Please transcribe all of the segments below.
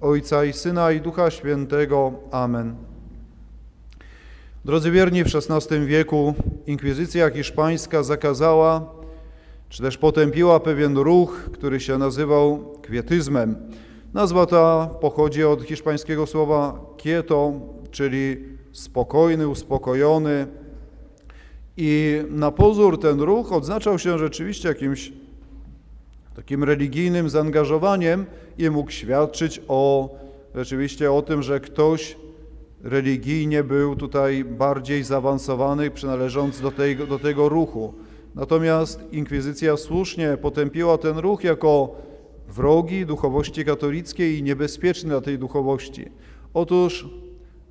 Ojca i Syna i Ducha Świętego. Amen. Drodzy wierni, w XVI wieku inkwizycja hiszpańska zakazała, czy też potępiła pewien ruch, który się nazywał kwietyzmem. Nazwa ta pochodzi od hiszpańskiego słowa quieto, czyli spokojny, uspokojony. I na pozór ten ruch odznaczał się rzeczywiście jakimś takim religijnym zaangażowaniem i mógł świadczyć o rzeczywiście o tym, że ktoś religijnie był tutaj bardziej zaawansowany, przynależąc do tego, do tego ruchu. Natomiast inkwizycja słusznie potępiła ten ruch jako wrogi duchowości katolickiej i niebezpieczny dla tej duchowości. Otóż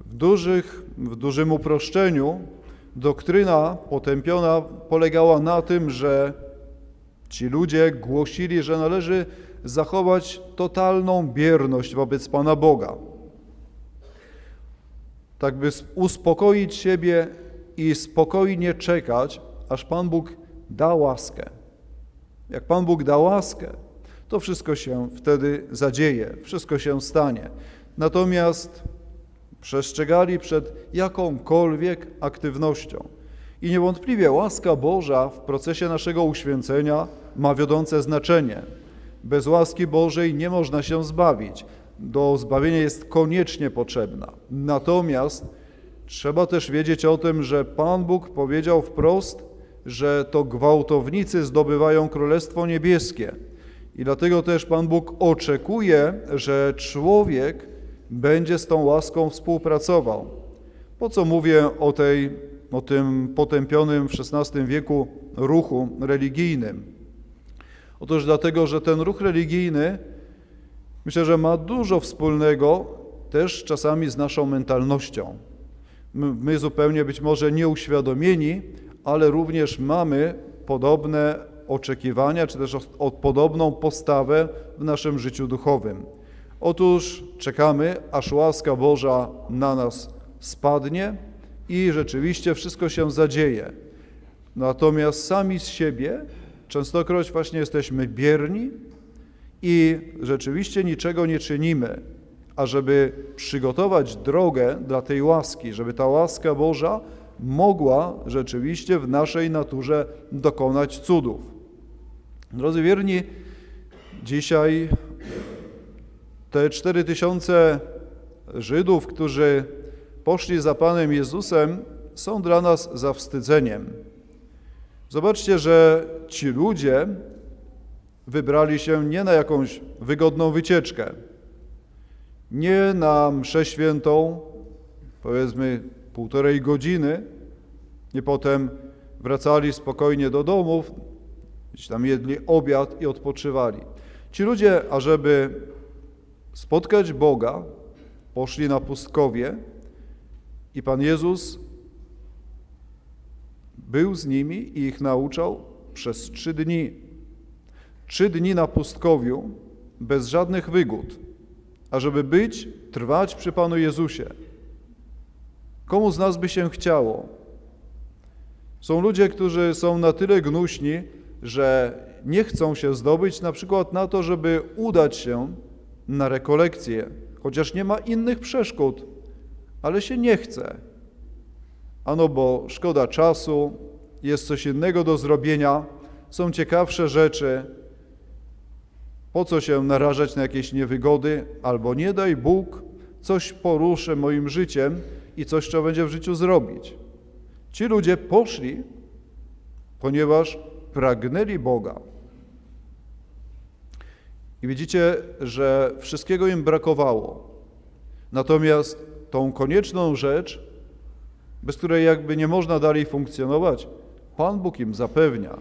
w, dużych, w dużym uproszczeniu doktryna potępiona polegała na tym, że Ci ludzie głosili, że należy zachować totalną bierność wobec Pana Boga. Tak by uspokoić siebie i spokojnie czekać, aż Pan Bóg da łaskę. Jak Pan Bóg da łaskę, to wszystko się wtedy zadzieje, wszystko się stanie. Natomiast przestrzegali przed jakąkolwiek aktywnością. I niewątpliwie łaska Boża w procesie naszego uświęcenia ma wiodące znaczenie. Bez łaski Bożej nie można się zbawić. Do zbawienia jest koniecznie potrzebna. Natomiast trzeba też wiedzieć o tym, że Pan Bóg powiedział wprost, że to gwałtownicy zdobywają Królestwo Niebieskie. I dlatego też Pan Bóg oczekuje, że człowiek będzie z tą łaską współpracował. Po co mówię o tej o tym potępionym w XVI wieku ruchu religijnym. Otóż dlatego, że ten ruch religijny myślę, że ma dużo wspólnego też czasami z naszą mentalnością. My, zupełnie być może nieuświadomieni, ale również mamy podobne oczekiwania, czy też od podobną postawę w naszym życiu duchowym. Otóż czekamy, aż łaska Boża na nas spadnie, i rzeczywiście wszystko się zadzieje. Natomiast sami z siebie częstokroć właśnie jesteśmy bierni i rzeczywiście niczego nie czynimy, ażeby przygotować drogę dla tej łaski, żeby ta łaska Boża mogła rzeczywiście w naszej naturze dokonać cudów. Drodzy wierni, dzisiaj te cztery tysiące Żydów, którzy poszli za Panem Jezusem, są dla nas zawstydzeniem. Zobaczcie, że ci ludzie wybrali się nie na jakąś wygodną wycieczkę, nie na mszę świętą, powiedzmy półtorej godziny, nie potem wracali spokojnie do domów, gdzieś tam jedli obiad i odpoczywali. Ci ludzie, ażeby spotkać Boga, poszli na pustkowie, i Pan Jezus był z nimi i ich nauczał przez trzy dni. Trzy dni na pustkowiu, bez żadnych wygód, ażeby być, trwać przy Panu Jezusie. Komu z nas by się chciało? Są ludzie, którzy są na tyle gnuśni, że nie chcą się zdobyć na przykład na to, żeby udać się na rekolekcję, chociaż nie ma innych przeszkód ale się nie chce. Ano bo szkoda czasu, jest coś innego do zrobienia, są ciekawsze rzeczy. Po co się narażać na jakieś niewygody, albo nie daj Bóg, coś poruszę moim życiem i coś trzeba będzie w życiu zrobić. Ci ludzie poszli, ponieważ pragnęli Boga. I widzicie, że wszystkiego im brakowało. Natomiast tą konieczną rzecz, bez której jakby nie można dalej funkcjonować, Pan Bóg im zapewnia.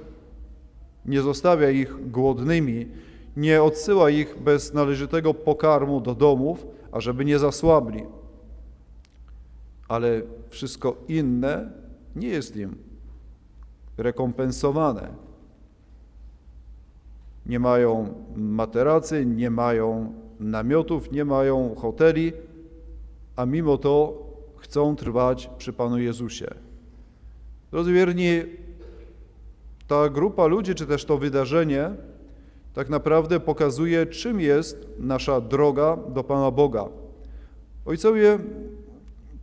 Nie zostawia ich głodnymi, nie odsyła ich bez należytego pokarmu do domów, ażeby nie zasłabli. Ale wszystko inne nie jest im rekompensowane. Nie mają materacy, nie mają namiotów, nie mają hoteli, a mimo to chcą trwać przy Panu Jezusie. Drodzy wierni, ta grupa ludzi, czy też to wydarzenie, tak naprawdę pokazuje, czym jest nasza droga do Pana Boga. Ojcowie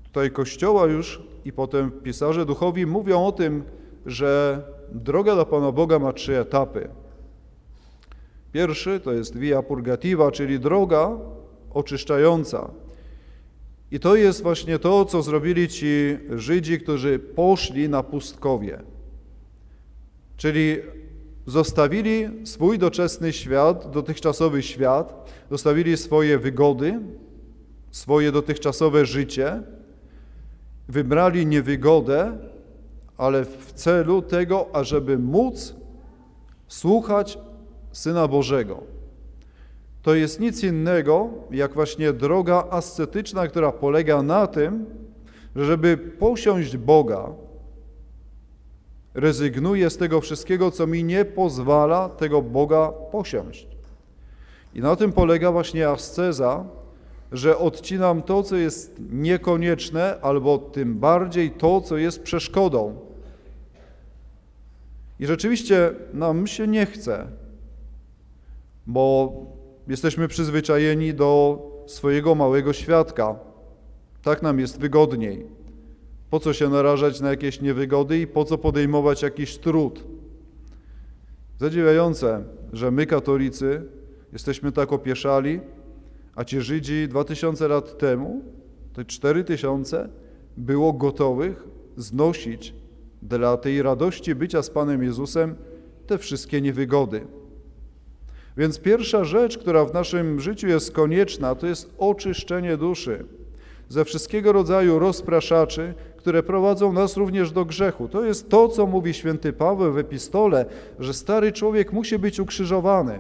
tutaj Kościoła już i potem pisarze duchowi mówią o tym, że droga do Pana Boga ma trzy etapy. Pierwszy to jest via purgativa, czyli droga oczyszczająca. I to jest właśnie to, co zrobili ci Żydzi, którzy poszli na pustkowie. Czyli zostawili swój doczesny świat, dotychczasowy świat, zostawili swoje wygody, swoje dotychczasowe życie, wybrali niewygodę, ale w celu tego, ażeby móc słuchać Syna Bożego. To jest nic innego, jak właśnie droga ascetyczna, która polega na tym, że żeby posiąść Boga, rezygnuję z tego wszystkiego, co mi nie pozwala tego Boga posiąść. I na tym polega właśnie asceza, że odcinam to, co jest niekonieczne, albo tym bardziej to, co jest przeszkodą. I rzeczywiście nam się nie chce, bo jesteśmy przyzwyczajeni do swojego małego świadka. Tak nam jest wygodniej. Po co się narażać na jakieś niewygody i po co podejmować jakiś trud? Zadziwiające, że my, katolicy, jesteśmy tak opieszali, a ci Żydzi 2000 lat temu, te 4000, było gotowych znosić dla tej radości bycia z Panem Jezusem te wszystkie niewygody. Więc pierwsza rzecz, która w naszym życiu jest konieczna, to jest oczyszczenie duszy ze wszystkiego rodzaju rozpraszaczy, które prowadzą nas również do grzechu. To jest to, co mówi święty Paweł w epistole, że stary człowiek musi być ukrzyżowany.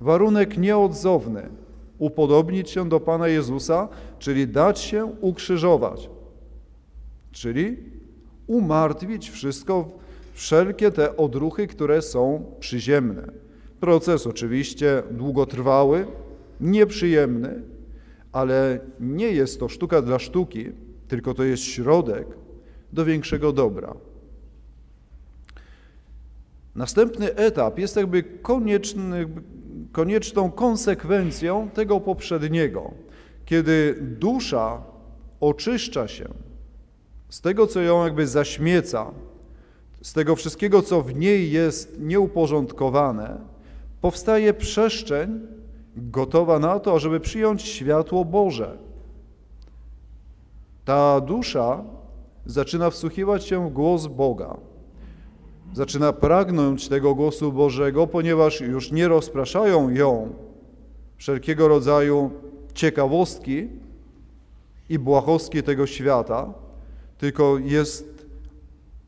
Warunek nieodzowny upodobnić się do Pana Jezusa, czyli dać się ukrzyżować, czyli umartwić wszystko, wszelkie te odruchy, które są przyziemne. Proces oczywiście długotrwały, nieprzyjemny, ale nie jest to sztuka dla sztuki, tylko to jest środek do większego dobra. Następny etap jest jakby konieczny, konieczną konsekwencją tego poprzedniego, kiedy dusza oczyszcza się z tego, co ją jakby zaśmieca, z tego wszystkiego, co w niej jest nieuporządkowane, powstaje przestrzeń gotowa na to, żeby przyjąć światło Boże. Ta dusza zaczyna wsłuchiwać się w głos Boga. Zaczyna pragnąć tego głosu Bożego, ponieważ już nie rozpraszają ją wszelkiego rodzaju ciekawostki i błahostki tego świata, tylko jest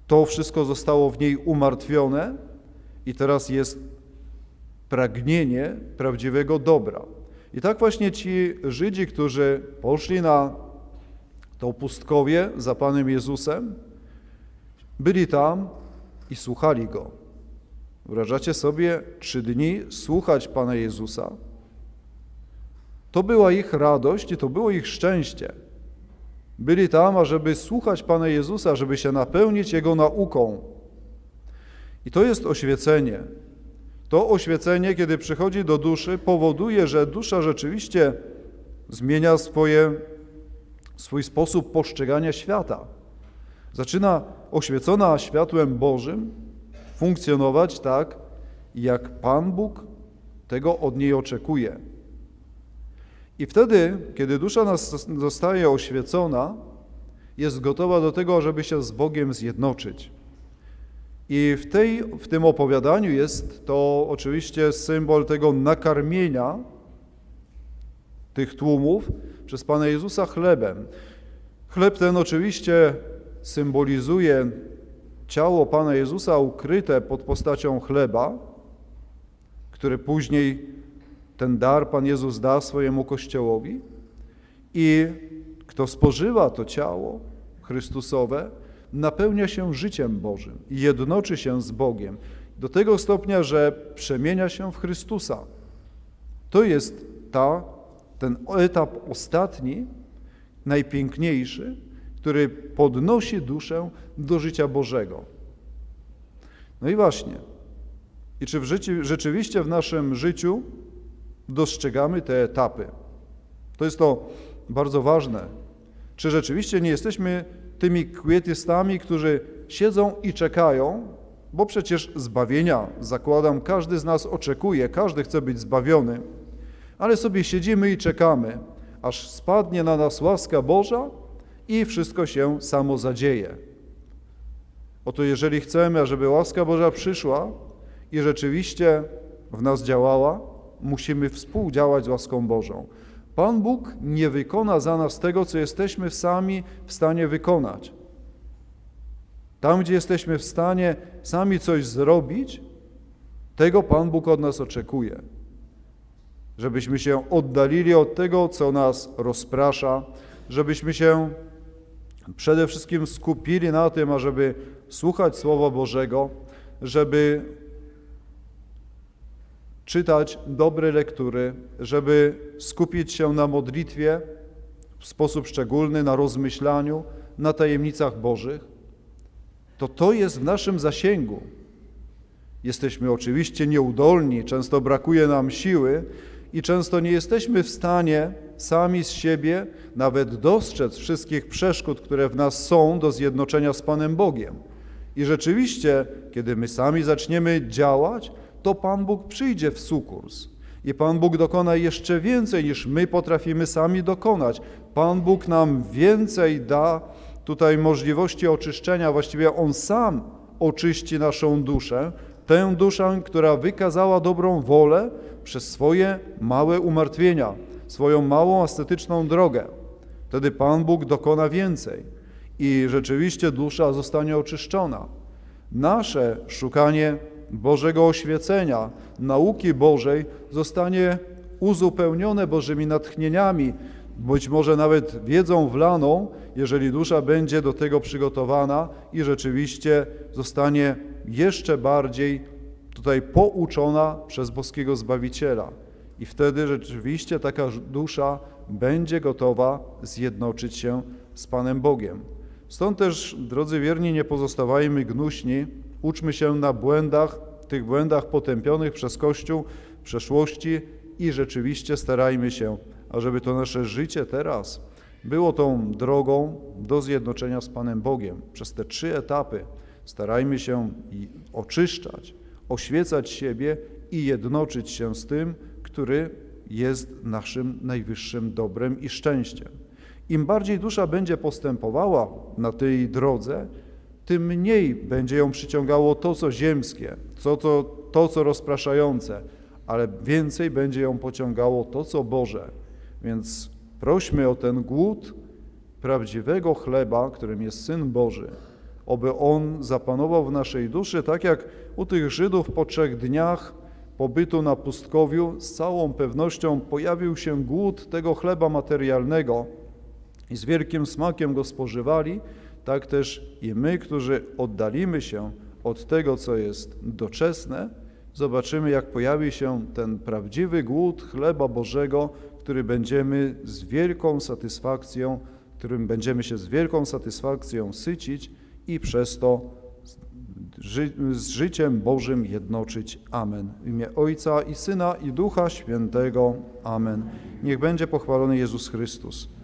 to wszystko zostało w niej umartwione i teraz jest pragnienie prawdziwego dobra. I tak właśnie ci Żydzi, którzy poszli na to pustkowie za Panem Jezusem, byli tam i słuchali Go. Wyobrażacie sobie trzy dni słuchać Pana Jezusa? To była ich radość i to było ich szczęście. Byli tam, ażeby słuchać Pana Jezusa, żeby się napełnić Jego nauką. I to jest oświecenie. To oświecenie, kiedy przychodzi do duszy, powoduje, że dusza rzeczywiście zmienia swoje, swój sposób postrzegania świata. Zaczyna oświecona światłem Bożym funkcjonować tak, jak Pan Bóg tego od niej oczekuje. I wtedy, kiedy dusza nas zostaje oświecona, jest gotowa do tego, żeby się z Bogiem zjednoczyć. I w, tej, w tym opowiadaniu jest to oczywiście symbol tego nakarmienia tych tłumów przez Pana Jezusa chlebem. Chleb ten oczywiście symbolizuje ciało Pana Jezusa ukryte pod postacią chleba, który później ten dar Pan Jezus da swojemu Kościołowi i kto spożywa to ciało Chrystusowe, napełnia się życiem Bożym i jednoczy się z Bogiem do tego stopnia, że przemienia się w Chrystusa. To jest ta, ten etap ostatni, najpiękniejszy, który podnosi duszę do życia Bożego. No i właśnie, I czy w życiu, rzeczywiście w naszym życiu dostrzegamy te etapy? To jest to bardzo ważne. Czy rzeczywiście nie jesteśmy tymi kwietystami, którzy siedzą i czekają, bo przecież zbawienia, zakładam, każdy z nas oczekuje, każdy chce być zbawiony, ale sobie siedzimy i czekamy, aż spadnie na nas łaska Boża i wszystko się samo zadzieje. Oto jeżeli chcemy, ażeby łaska Boża przyszła i rzeczywiście w nas działała, musimy współdziałać z łaską Bożą. Pan Bóg nie wykona za nas tego, co jesteśmy sami w stanie wykonać. Tam, gdzie jesteśmy w stanie sami coś zrobić, tego Pan Bóg od nas oczekuje. Żebyśmy się oddalili od tego, co nas rozprasza, żebyśmy się przede wszystkim skupili na tym, ażeby słuchać Słowa Bożego, żeby czytać dobre lektury, żeby skupić się na modlitwie w sposób szczególny, na rozmyślaniu, na tajemnicach Bożych, to to jest w naszym zasięgu. Jesteśmy oczywiście nieudolni, często brakuje nam siły i często nie jesteśmy w stanie sami z siebie nawet dostrzec wszystkich przeszkód, które w nas są do zjednoczenia z Panem Bogiem. I rzeczywiście, kiedy my sami zaczniemy działać, to Pan Bóg przyjdzie w sukurs. I Pan Bóg dokona jeszcze więcej niż my potrafimy sami dokonać. Pan Bóg nam więcej da tutaj możliwości oczyszczenia, właściwie On sam oczyści naszą duszę, tę duszę, która wykazała dobrą wolę przez swoje małe umartwienia, swoją małą ascetyczną drogę. Wtedy Pan Bóg dokona więcej i rzeczywiście dusza zostanie oczyszczona. Nasze szukanie Bożego oświecenia, nauki Bożej zostanie uzupełnione Bożymi natchnieniami, być może nawet wiedzą wlaną, jeżeli dusza będzie do tego przygotowana i rzeczywiście zostanie jeszcze bardziej tutaj pouczona przez boskiego Zbawiciela. I wtedy rzeczywiście taka dusza będzie gotowa zjednoczyć się z Panem Bogiem. Stąd też, drodzy wierni, nie pozostawajmy gnuśni, uczmy się na błędach, tych błędach potępionych przez Kościół w przeszłości i rzeczywiście starajmy się, ażeby to nasze życie teraz było tą drogą do zjednoczenia z Panem Bogiem. Przez te trzy etapy starajmy się oczyszczać, oświecać siebie i jednoczyć się z tym, który jest naszym najwyższym dobrem i szczęściem. Im bardziej dusza będzie postępowała na tej drodze, tym mniej będzie ją przyciągało to, co ziemskie, to, to, to, co rozpraszające, ale więcej będzie ją pociągało to, co Boże. Więc prośmy o ten głód prawdziwego chleba, którym jest Syn Boży, oby On zapanował w naszej duszy, tak jak u tych Żydów po trzech dniach pobytu na pustkowiu, z całą pewnością pojawił się głód tego chleba materialnego i z wielkim smakiem go spożywali, tak też i my, którzy oddalimy się od tego, co jest doczesne, zobaczymy, jak pojawi się ten prawdziwy głód chleba Bożego, który będziemy z wielką satysfakcją, którym będziemy się z wielką satysfakcją sycić i przez to ży z życiem Bożym jednoczyć. Amen. W imię Ojca i Syna i Ducha Świętego. Amen. Niech będzie pochwalony Jezus Chrystus.